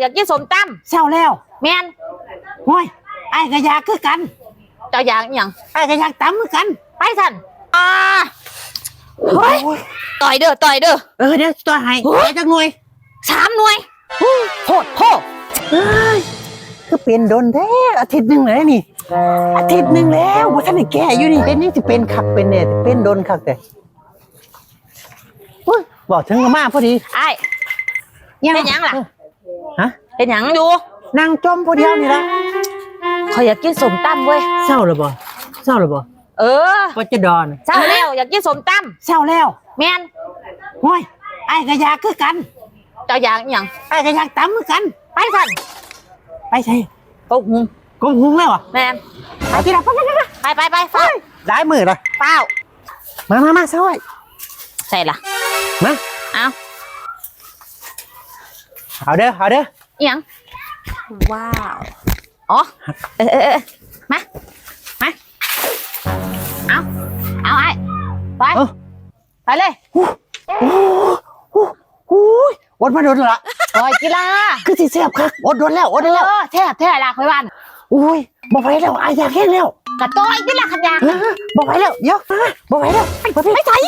อยากกินสมตเศร้าแล้วำแม่นโอ้ยไอ้ก็อยากคือกันเจ้าอยากอหย่างไอ้ก็อยากตำคือกันไปสันอ่าเฮ้ยโอ้ยต่อยเด้อต่อยเด้อ เออเดี๋ยวตัวให้โอ้ย ไปจักหน่วยสามหน่วยโพดโพดเอ้ยก็เป็นโดนแท้อาทิตย์หนึ่งเลยนี่ อาทิตย์หนึ่งแล้วว่าท่านได้แก่อยู่นี่เป็นนี่จะเป็นคักเป็นเนี่ยเป็นโดนคักแต่โอ้ยบอกถึงก็มาพอดีไอ้ายเป็นหยังล่ะ ฮะเป็นหยังอยู่นั่งจมพอเดียวนี่ละขอยอยากกินสมตำเว้ยเศร้าหรือบ่เศร้าหรือบ่เออว่าจะดอนเศร้าแล้วอยากกินสมตเศร้าแล้วำแม่นโอ้ยไอ้ก็อยากคือกันเจ้าอยากอหย่างไอ้ก็อยากตำคือกัน ไปสันไปใช่โอ้โหกงหุงแล้วอะแม่นไปที่ละไปไปไปไปไปไปไปเฝ้าได้มือละเฝ้ามามามาเศร้าไว้ใส่ละมาเอา เอาเด้อเอาเด้ออหย่างว้าว อ๋อ เออเออเออมา มา เอา เอาไอ้ไป เออไปเลยโอ้โหโอ้ยอดมาโดนละต่อยกีฬาคือสิเสียบครับอดโดนแล้วอดเอโดนแล้วอแท้แท้ละคอยวันอุ้ยบอกไปแล้วไอ้อยากแห้งแล้วกระต้อยกีฬาขันยาเออบอกไปแล้วเดี๋ยวบอกไปแล้วไปไปไม่ใช่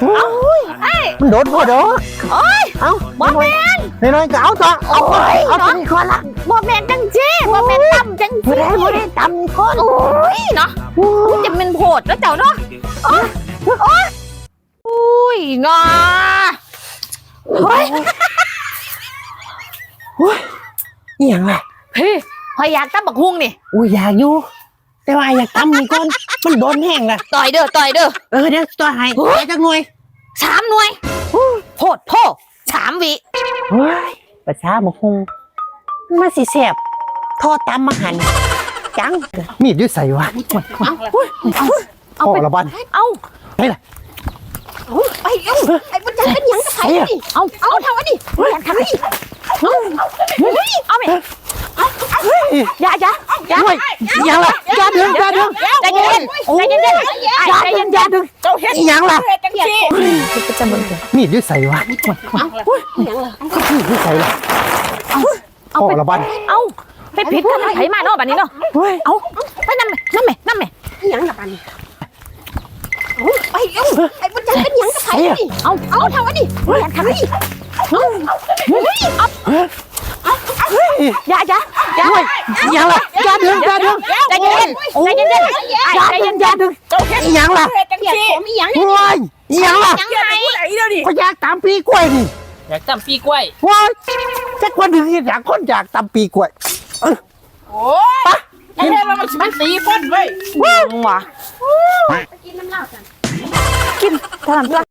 โอ้ยไอ้มันโดนพอดอกโอ้ย เอาบอแมนน้อยๆก็เอาต่อเอาไปเอาตัวนี้ก่อนละบอแมนจังจี้บอแมนต่ำจังไม่จี้ได้ไม่ได้ตำก่อนโอ้ยเนาะโอ้ยจะเป็นโผดแล้วเจ้าเนาะโอ้ยโอ้ยอุ้ยงอเฮ้ยโอ้ยอหย่างไรพี่พอยอยากตั้มบักฮุงนี่อุ้ยอยากอยู่แต่ว่าไอ้อยากตำนี่ก่อนมันโดนแห้งละต่อยเด้อต่อยเด้อเออเดี๋ยวตัวให้โอ้ยไปจักหน่วยสามหน่วยโพดโพด สามวิเฮ้ยประชาบกคงมาสิเสียบทอดตามมาหันจังมีดด้วยใส่วะเอาพ่อไปละบันเอาไปล่ะไปเอาไอ้บุญจันเป็นหยังกับไผใส่อะนี่เอาเอาทำวะดิอย่าทำดิเอาเอาไปเอาเอาอย่าอย่าอย่าละอย่าดึงอย่าดึงใจเย็นใจเย็นใจเย็นใจเย็นอย่าดึงเจ้าเฮ็ดอหยังล่ะจังซี่มีดด้วยใส่วะมีดด้วยใส่ละพ่อละบันเอาไปผิดกันไผมาเนาะบัดนี้เนาะเอาไปนั่นนั่นแม่นั่นแม่หยังละปันเอาไปเอาไอ้บุญจันเป็นยังกับไผ่เอาเอาทำวะดิอย่าทำดิเอาเอาเฮ้ย อย่าอย่าอย่าเฮ้ยอหยังล่ะอย่าดึงอย่าดึงใจเย็นใจเย็นใจเย็นอย่าดึงอย่าดึงอหยังล่ะจังซี่ผมอีหยังเฮ้ยอหยังล่ะยังไงไหนเดี๋ยวนี้ก็อยากตามปีกล้วยนี่อยากจำปีกล้วยว้ายจักวันหนึ่งอยากคนอยากตามปีกล้วยโอ้ยไอ้เรื่องเรามันสิมันตีคนเว้ยว้ากินน้ำเหล้ากันกินทำ